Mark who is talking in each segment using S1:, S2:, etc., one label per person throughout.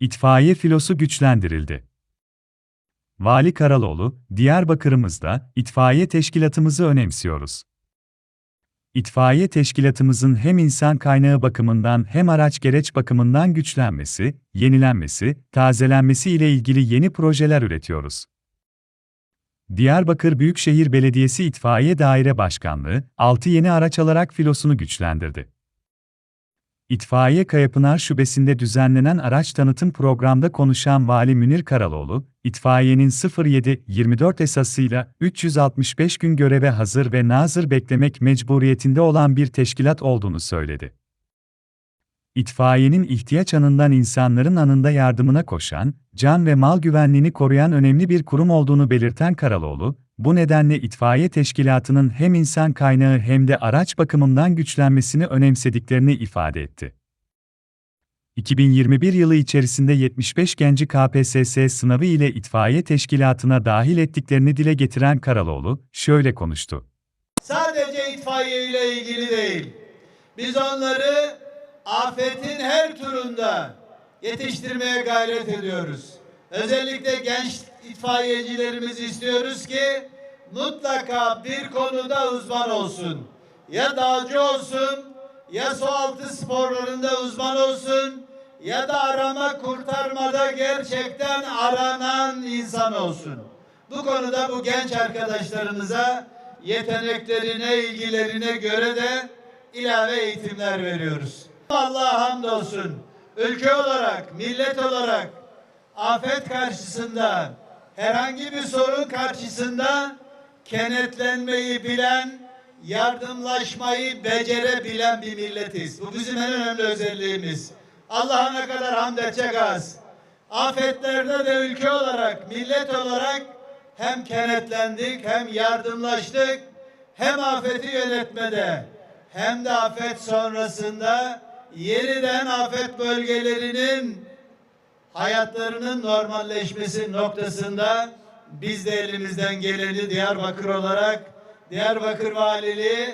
S1: İtfaiye filosu güçlendirildi. Vali Karaloğlu, Diyarbakır'ımızda itfaiye teşkilatımızı önemsiyoruz. İtfaiye teşkilatımızın hem insan kaynağı bakımından hem araç gereç bakımından güçlenmesi, yenilenmesi, tazelenmesi ile ilgili yeni projeler üretiyoruz. Diyarbakır Büyükşehir Belediyesi İtfaiye Daire Başkanlığı, 6 yeni araç alarak filosunu güçlendirdi. İtfaiye Kayapınar Şubesi'nde düzenlenen araç tanıtım programda konuşan Vali Münir Karaloğlu, itfaiyenin 07-24 esasıyla 365 gün göreve hazır ve nazır beklemek mecburiyetinde olan bir teşkilat olduğunu söyledi. İtfaiyenin ihtiyaç anından insanların anında yardımına koşan, can ve mal güvenliğini koruyan önemli bir kurum olduğunu belirten Karaloğlu, bu nedenle itfaiye teşkilatının hem insan kaynağı hem de araç bakımından güçlenmesini önemsediklerini ifade etti. 2021 yılı içerisinde 75 genci KPSS sınavı ile itfaiye teşkilatına dahil ettiklerini dile getiren Karaloğlu, şöyle konuştu.
S2: Sadece itfaiye ile ilgili değil. Biz onları afetin her turunda yetiştirmeye gayret ediyoruz. Özellikle genç itfaiyecilerimiz istiyoruz ki mutlaka bir konuda uzman olsun. Ya dağcı olsun, ya su altı sporlarında uzman olsun, ya da arama kurtarmada gerçekten aranan insan olsun. Bu konuda bu genç arkadaşlarımıza yeteneklerine, ilgilerine göre de ilave eğitimler veriyoruz. Allah'a hamdolsun. Ülke olarak, millet olarak afet karşısında, herhangi bir sorun karşısında kenetlenmeyi bilen, yardımlaşmayı becerebilen bir milletiz. Bu bizim en önemli özelliğimiz. Allah'a ne kadar hamd edecek az. Afetlerde de ülke olarak, millet olarak hem kenetlendik, hem yardımlaştık, hem afeti yönetmede, hem de afet sonrasında yeniden afet bölgelerinin hayatlarının normalleşmesi noktasında biz de elimizden geleni Diyarbakır olarak Diyarbakır Valiliği,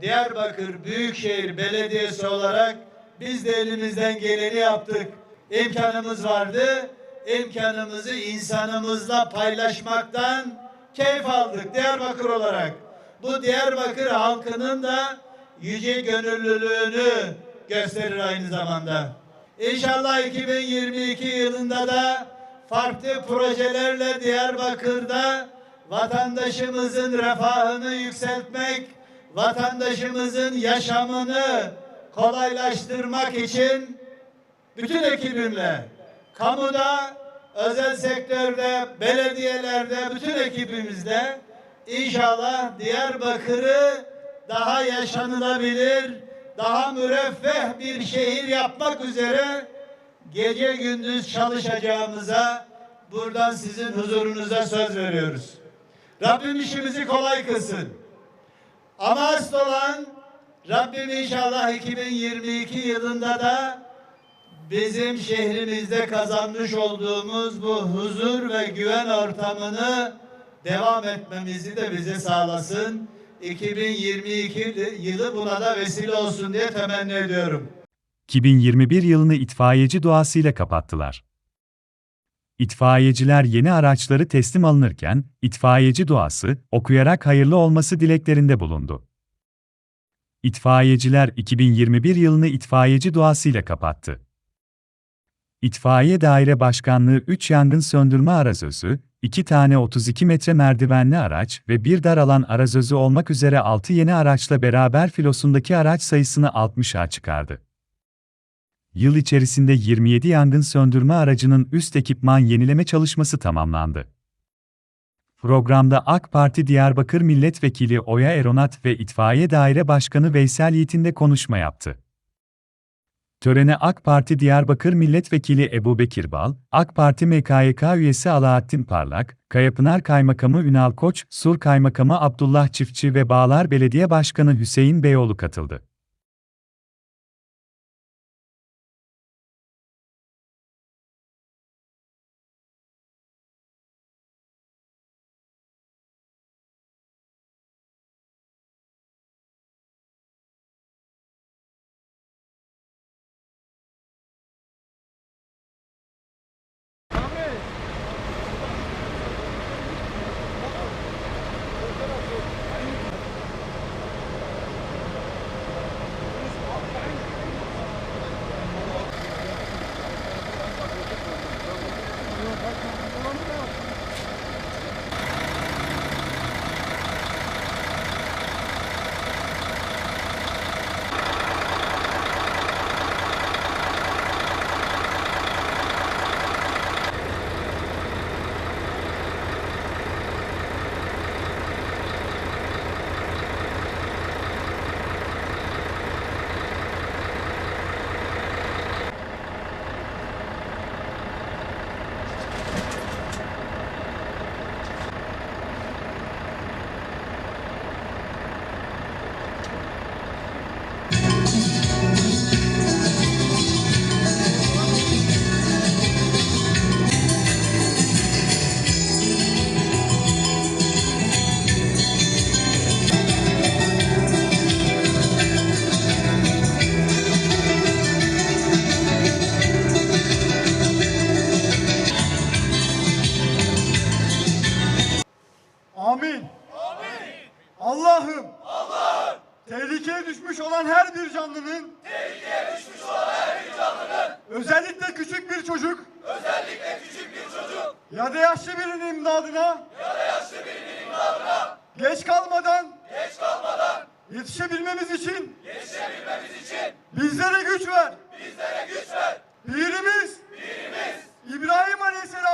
S2: Diyarbakır Büyükşehir Belediyesi olarak biz de elimizden geleni yaptık. İmkanımız vardı. İmkanımızı insanımızla paylaşmaktan keyif aldık Diyarbakır olarak. Bu Diyarbakır halkının da yüce gönüllülüğünü gösterir aynı zamanda. İnşallah 2022 yılında da farklı projelerle Diyarbakır'da vatandaşımızın refahını yükseltmek, vatandaşımızın yaşamını kolaylaştırmak için bütün ekibimle, kamuda, özel sektörde, belediyelerde, bütün ekibimizle inşallah Diyarbakır'ı daha yaşanılabilir, daha müreffeh bir şehir yapmak üzere gece gündüz çalışacağımıza buradan sizin huzurunuza söz veriyoruz. Rabbim işimizi kolay kılsın. Ama asıl olan Rabbim inşallah 2022 yılında da bizim şehrimizde kazanmış olduğumuz bu huzur ve güven ortamını devam etmemizi de bize sağlasın. 2022 yılı buna da vesile olsun diye temenni ediyorum.
S1: 2021 yılını itfaiyeci duasıyla kapattılar. İtfaiyeciler yeni araçları teslim alınırken, itfaiyeci duası, okuyarak hayırlı olması dileklerinde bulundu. İtfaiyeciler 2021 yılını itfaiyeci duasıyla kapattı. İtfaiye Daire Başkanlığı 3 yangın söndürme arazözü, 2 tane 32 metre merdivenli araç ve bir dar alan arazözü olmak üzere 6 yeni araçla beraber filosundaki araç sayısını 60'a çıkardı. Yıl içerisinde 27 yangın söndürme aracının üst ekipman yenileme çalışması tamamlandı. Programda AK Parti Diyarbakır Milletvekili Oya Eronat ve İtfaiye Daire Başkanı Veysel Yiğit'in de konuşma yaptı. Törene AK Parti Diyarbakır Milletvekili Ebu Bekir Bal, AK Parti MKYK üyesi Alaaddin Parlak, Kayapınar Kaymakamı Ünal Koç, Sur Kaymakamı Abdullah Çiftçi ve Bağlar Belediye Başkanı Hüseyin Beyoğlu katıldı.
S3: Amin. Amin. Allah'ım. Allah'ım. Tehlikeye düşmüş olan her bir canlının. Tehlikeye düşmüş olan her bir canlının. Özellikle küçük bir çocuk. Özellikle küçük bir çocuk. Ya da yaşlı birinin imdadına. Ya da yaşlı birinin imdadına. Geç kalmadan. Geç kalmadan. Yetişebilmemiz için. Yetişebilmemiz için. Bizlere güç ver. Bizlere güç ver. Birimiz birimiz İbrahim Aleyhisselam.